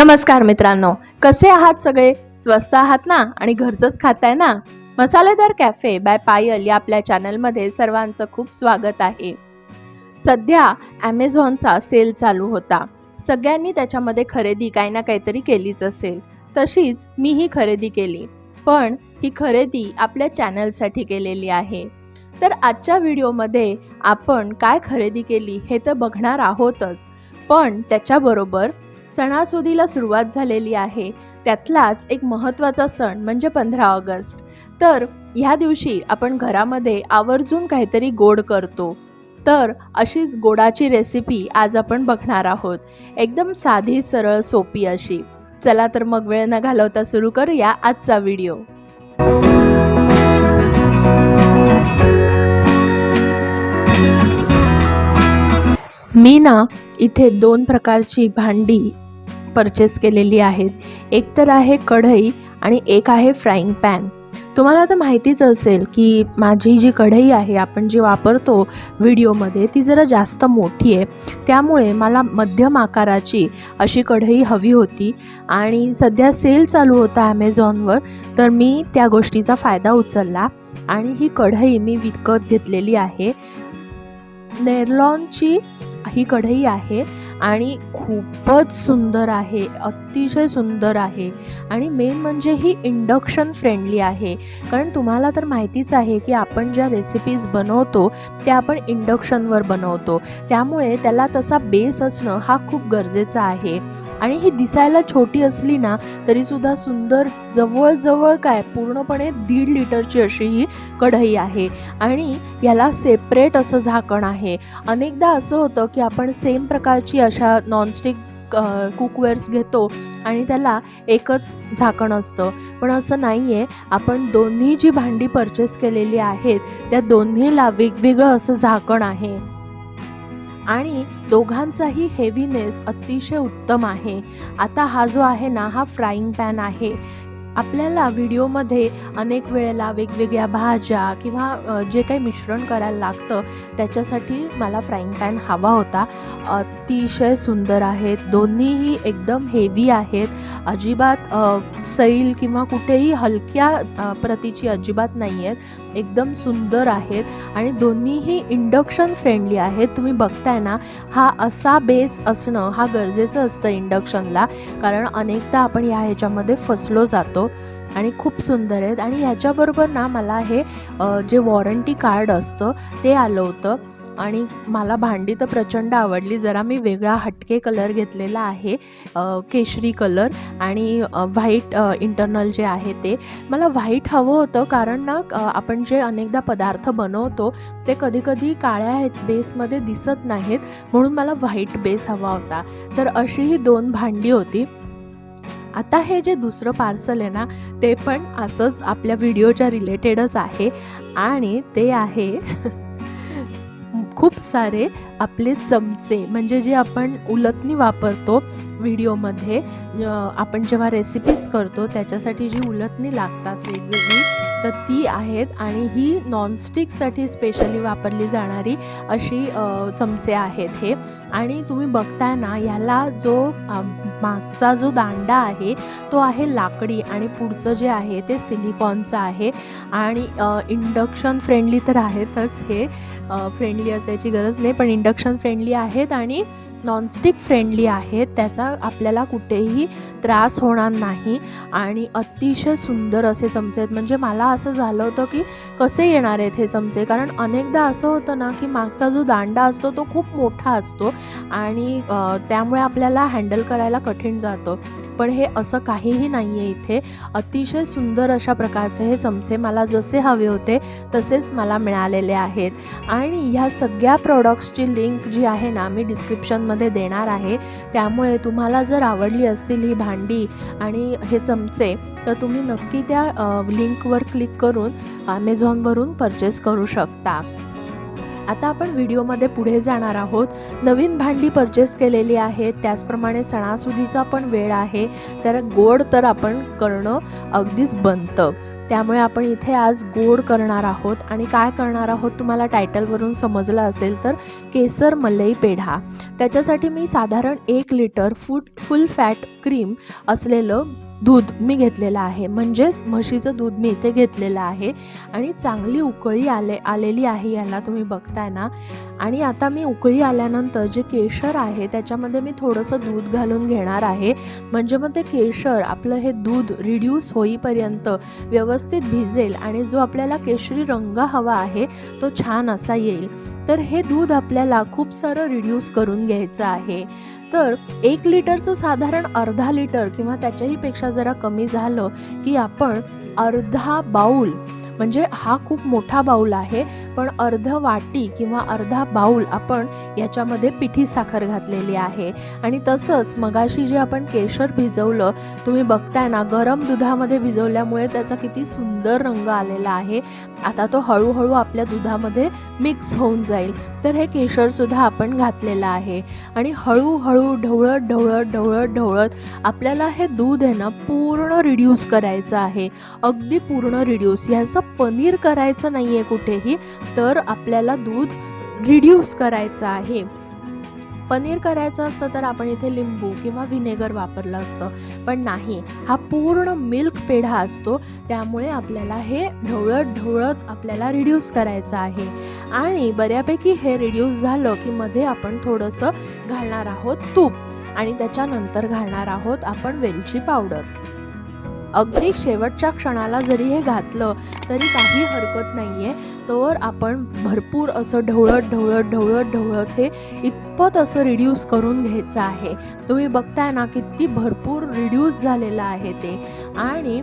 नमस्कार मित्रांनो कसे आहात सगळे? स्वस्त आहात ना? आणि घरचंच खाताय ना? मसालेदार कॅफे बाय पायल या आपल्या चॅनलमध्ये सर्वांचं खूप स्वागत आहे. सध्या ॲमेझॉनचा सेल चालू होता. सगळ्यांनी त्याच्यामध्ये खरेदी काही ना काहीतरी केलीच असेल. तशीच मी ही खरेदी केली. पण ही खरेदी आपल्या चॅनलसाठी केलेली आहे. तर आजच्या व्हिडिओमध्ये आपण काय खरेदी केली हे तर बघणार आहोतच. पण त्याच्याबरोबर सणासुदीला सुरुवात झालेली आहे. त्यातलाच एक महत्त्वाचा सण म्हणजे पंधरा ऑगस्ट. तर ह्या दिवशी आपण घरामध्ये आवर्जून काहीतरी गोड करतो. तर अशीच गोडाची रेसिपी आज आपण बघणार आहोत. एकदम साधी सरळ सोपी अशी. चला तर मग वेळ न घालवता सुरू करूया आजचा व्हिडिओ मी ना इथे दोन प्रकारची भांडी परचेस केलेली आहेत. एक तर आहे कढई आणि एक आहे फ्राईंग पॅन तुम्हाला तर माहितीच असेल की माझी जी कढई आहे आपण जी वापरतो व्हिडिओमध्ये ती जरा जास्त मोठी आहे. त्यामुळे मला मध्यम आकाराची अशी कढई हवी होती. आणि सध्या सेल चालू होता ॲमेझॉनवर तर मी त्या गोष्टीचा फायदा उचलला आणि ही कढई मी विकत घेतलेली आहे. नेरलॉनची ही कढई आहे. आणि खूपच सुंदर आहे अतिशय सुंदर आहे. आणि मेन म्हणजे ही इंडक्शन फ्रेंडली आहे. कारण तुम्हाला तर माहितीच आहे की आपण ज्या रेसिपीज बनवतो त्या आपण इंडक्शनवर बनवतो. त्यामुळे त्याला तसा बेस असणं हा खूप गरजेचा आहे. आणि ही दिसायला छोटी असली ना तरीसुद्धा सुंदर जवळजवळ काय पूर्णपणे दीड लिटरची अशी ही कढई आहे. आणि याला सेपरेट असं झाकण आहे. अनेकदा असं होतं की आपण सेम प्रकारची अशा नॉनस्टिक कुकवेअर्स घेतो आणि त्याला एकच झाकण असतं. पण असं नाही आहे आपण दोन्ही जी भांडी परचेस केलेली आहेत त्या दोन्हीला वेगवेगळं असं झाकण आहे. आणि दोघांचाही हेवीनेस अतिशय उत्तम आहे. आता हा जो आहे ना हा फ्राईंग पॅन आहे. आपल्याला व्हिडिओमध्ये अनेक वेळेला वेगवेगळ्या भाज्या किंवा जे काही मिश्रण करायला लागतं त्याच्यासाठी मला फ्राईंग पॅन हवा होता. अतिशय सुंदर आहेत. दोन्हीही एकदम हेवी आहेत. अजिबात सैल किंवा कुठेही हलक्या प्रतीची अजिबात नाही आहेत एकदम सुंदर आहेत आणि दोन्हीही इंडक्शन फ्रेंडली आहेत. तुम्ही बघताय ना हा असा बेस असणं हा गरजेचं असतं इंडक्शनला कारण अनेकदा आपण या ह्याच्यामध्ये फसलो जातो आणि खूप सुंदर आहेत. आणि ह्याच्याबरोबर ना मला हे जे वॉरंटी कार्ड असतं ते आलं होतं. आणि मला भांडी तर प्रचंड आवडली. जरा मी वेगळा हटके कलर घेतलेला आहे केशरी कलर आणि व्हाईट इंटरनल जे आहे ते. मला व्हाईट हवं होतं कारण ना आपण जे अनेकदा पदार्थ बनवतो ते कधीकधी काळ्या आहेत बेसमध्ये दिसत नाहीत म्हणून मला व्हाईट बेस हवा होता. तर अशी ही दोन भांडी होती. आता हे जे दुसरं पार्सल आहे ना ते पण असंच आपल्या व्हिडिओच्या रिलेटेडच आहे आणि ते आहे खूप सारे आपले चमचे म्हणजे जे आपण उलटणी वापरतो व्हिडिओमध्ये आपण जेव्हा रेसिपीज करतो त्याच्यासाठी जी उलटणी लागतात वेगवेगळी तर ती आहेत आणि ही नॉनस्टिकसाठी स्पेशली वापरली जाणारी अशी चमचे आहेत हे. आणि तुम्ही बघताय ना ह्याला जो मागचा जो दांडा आहे तो आहे लाकडी आणि पुढचं जे आहे ते सिलिकॉनचं आहे. आणि इंडक्शन फ्रेंडली तर आहेतच हे. फ्रेंडली असायची गरज नाही पण इंडक्शन फ्रेंडली आहेत आणि नॉनस्टिक फ्रेंडली आहेत त्याचा आपल्याला कुठेही त्रास होणार नाही. आणि अतिशय सुंदर असे चमचे आहेत. म्हणजे मला असं झालं होतं की कसे येणार आहेत हे चमचे? कारण अनेकदा असं होतं ना की मागचा जो दांडा असतो तो खूप मोठा असतो आणि त्यामुळे आपल्याला हँडल करायला कठीण जातं. पण हे असं काहीही नाही आहे इथे. अतिशय सुंदर अशा प्रकारचे हे चमचे मला जसे हवे होते तसेच मला मिळालेले आहेत. आणि ह्या सगळ्या प्रॉडक्ट्सची लिंक जी आहे ना मी डिस्क्रिप्शनमध्ये देणार आहे. त्यामुळे तुम्हाला जर आवडली असतील ही भांडी आणि हे चमचे तर तुम्ही नक्की त्या लिंकवर क्लिक करून ॲमेझॉनवरून परचेस करू शकता. आता आपण व्हिडिओमध्ये पुढे जाणार आहोत. नवीन भांडी परचेस केलेली आहेत. त्याचप्रमाणे सणासुदीचा पण वेळ आहे. तर गोड तर आपण करणं अगदीच बनतं त्यामुळे आपण इथे आज गोड करणार आहोत. आणि काय करणार आहोत तुम्हाला टायटलवरून समजलं असेल तर केसर मलई पेढा. त्याच्यासाठी मी साधारण एक लिटर फूट फुल फॅट क्रीम असलेलं दूध मी घेतलेलं आहे. म्हणजेच म्हशीचं दूध मी इथे घेतलेलं आहे. आणि चांगली उकळी आले आलेली आहे याला तुम्ही बघताय ना. आणि आता मी उकळी आल्यानंतर जे केशर आहे त्याच्यामध्ये मी थोडंसं दूध घालून घेणार आहे. म्हणजे मग ते केशर आपलं हे दूध रिड्यूस होईपर्यंत व्यवस्थित भिजेल आणि जो आपल्याला केशरी रंग हवा आहे तो छान असा येईल. तर हे दूध आपल्याला खूप सारं रिड्यूस करून घ्यायचं आहे. तर एक लिटरचं साधारण अर्धा लिटर किंवा त्याच्याही पेक्षा जरा कमी झालं की आपण अर्धा बाऊल म्हणजे हा खूप मोठा बाऊल आहे पण अर्ध वाटी किंवा अर्धा बाऊल आपण याच्यामध्ये पिठी साखर घातलेली आहे. आणि तसंच मगाशी जे आपण केशर भिजवलं तुम्ही बघताय ना गरम दुधामध्ये भिजवल्यामुळे त्याचा किती सुंदर रंग आलेला आहे. आता तो हळूहळू आपल्या दुधामध्ये मिक्स होऊन जाईल. तर हे केशरसुद्धा आपण घातलेलं आहे. आणि हळूहळू ढवळत ढवळत ढवळत ढवळत आपल्याला हे दूध आहे ना पूर्ण रिड्यूस करायचं आहे. अगदी पूर्ण रिड्यूस ह्याचं पनीर करायचं नाही आहे कुठेही तर आपल्याला दूध रिड्यूस करायचं आहे. पनीर करायचं असतं तर आपण इथे लिंबू किंवा व्हिनेगर वापरलं असतं. पण नाही हा पूर्ण मिल्क पेढा असतो त्यामुळे आपल्याला हे ढवळत ढवळत आपल्याला रिड्यूस करायचं आहे. आणि बऱ्यापैकी हे रिड्यूस झालं की मध्ये आपण थोडंसं घालणार आहोत तूप. आणि त्याच्यानंतर घालणार आहोत आपण वेलची पावडर. अगदी शेवटच्या क्षणाला जरी हे घातलं तरी काही हरकत नाही आहे तर आपण भरपूर असं ढवळत ढवळत ढवळत ढवळत हे इतपत असं रिड्यूस करून घ्यायचं आहे. तुम्ही बघताय ना किती भरपूर रिड्यूस झालेलं आहे ते. आणि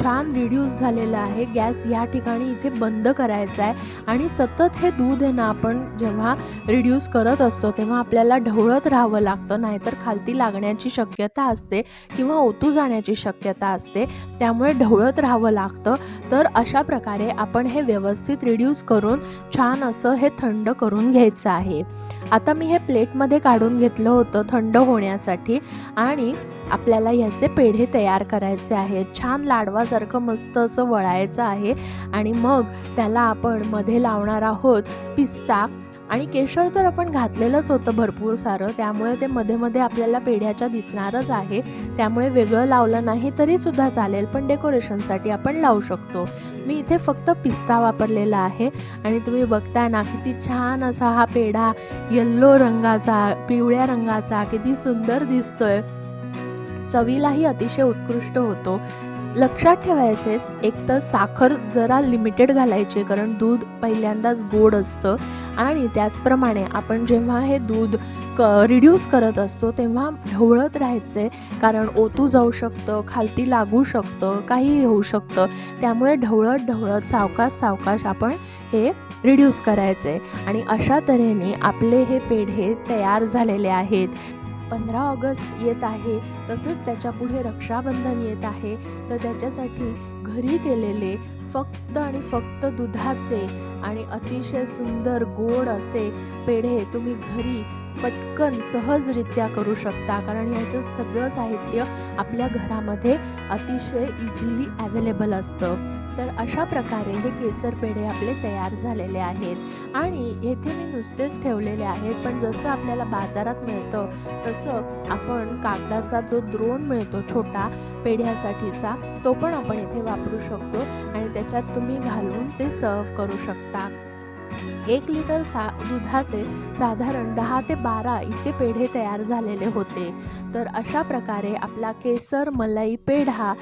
छान रिड्यूस झालेलं आहे गॅस या ठिकाणी इथे बंद करायचा आहे. आणि सतत हे दूध आहे ना आपण जेव्हा रिड्यूस करत असतो तेव्हा आपल्याला ढवळत राहावं लागतं. नाहीतर खालती लागण्याची शक्यता असते किंवा ओतू जाण्याची शक्यता असते. त्यामुळे ढवळत राहावं लागतं. तर अशा प्रकारे आपण हे व्यवस्थित रिड्यूस करून छान असं हे थंड करून घ्यायचं आहे. आता मी हे प्लेटमध्ये काढून घेतलं होतं थंड होण्यासाठी. आणि आपल्याला ह्याचे पेढे तयार करायचे आहेत. छान लाडवा लाडवासारखं मस्त असं वळायचं आहे आणि मग त्याला आपण मध्ये लावणार आहोत पिस्ता. आणि केशर तर आपण घातलेलंच होतं भरपूर सारं त्यामुळे ते मध्ये मध्ये आपल्याला पेढ्याच्या दिसणारच आहे. त्यामुळे वेगळं लावलं नाही तरी सुद्धा चालेल पण डेकोरेशनसाठी आपण लावू शकतो. मी इथे फक्त पिस्ता वापरलेला आहे आणि तुम्ही बघताय ना किती छान असा हा पेढा येल्लो रंगाचा पिवळ्या रंगाचा किती सुंदर दिसतोय. चवीलाही अतिशय उत्कृष्ट होतो. लक्षात ठेवायचेस एक तर साखर जरा लिमिटेड घालायची कारण दूध पहिल्यांदाच गोड असतं. आणि त्याचप्रमाणे आपण जेव्हा हे दूध क रिड्यूस करत असतो तेव्हा ढवळत राहायचे कारण ओतू जाऊ शकतं खालती लागू शकतं काहीही होऊ शकतं. त्यामुळे ढवळत ढवळत सावकाश सावकाश आपण हे रिड्यूस करायचे. आणि अशा तऱ्हेने आपले हे पेढे तयार झालेले आहेत. पंधरा ऑगस्ट येत आहे. तसंच त्याच्या पुढे रक्षाबंधन येत आहे. तर त्याच्यासाठी घरी केलेले फक्त आणि फक्त दुधाचे आणि अतिशय सुंदर गोड असे पेढे तुम्ही घरी पटकन सहजरित्या करू शकता. कारण याचं सगळं साहित्य आपल्या घरामध्ये अतिशय इझिली ॲवेलेबल असतं. तर अशा प्रकारे हे केसर पेढे आपले तयार झालेले आहेत. आणि येथे मी नुसतेच ठेवलेले आहेत. पण जसं आपल्याला बाजारात मिळतं तसं आपण कागदाचा जो द्रोण मिळतो छोटा पेढ्यासाठीचा तो पण आपण इथे वापरू शकतो. आणि त्याच्यात तुम्ही घालून ते सर्व करू शकता. एक लिटर सा दुधाचे साधारण दहा ते बारा इतके पेढे तयार झालेले होते. तर अशा प्रकारे आपला केसर मलाई पेढा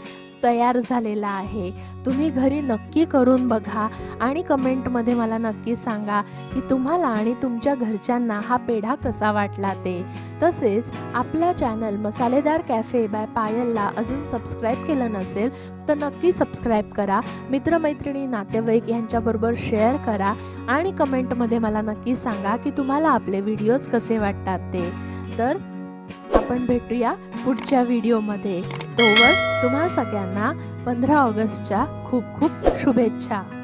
तयार झालेला आहे. तुम्ही घरी नक्की करून बघा आणि कमेंटमध्ये मला नक्की सांगा की तुम्हाला आणि तुमच्या घरच्यांना हा पेढा कसा वाटला ते. तसेच आपला चॅनल मसालेदार कॅफे बाय पायलला अजून सबस्क्राईब केलं नसेल तर नक्की सबस्क्राईब करा. मित्रमैत्रिणी नातेवाईक यांच्याबरोबर शेअर करा आणि कमेंटमध्ये मला नक्की सांगा की तुम्हाला आपले व्हिडिओज कसे वाटतात ते. तर आपण भेटूया पुढच्या व्हिडिओमध्ये. तोवर तुम्हा सगळ्यांना पंधरा ऑगस्टच्या खूप खूप शुभेच्छा.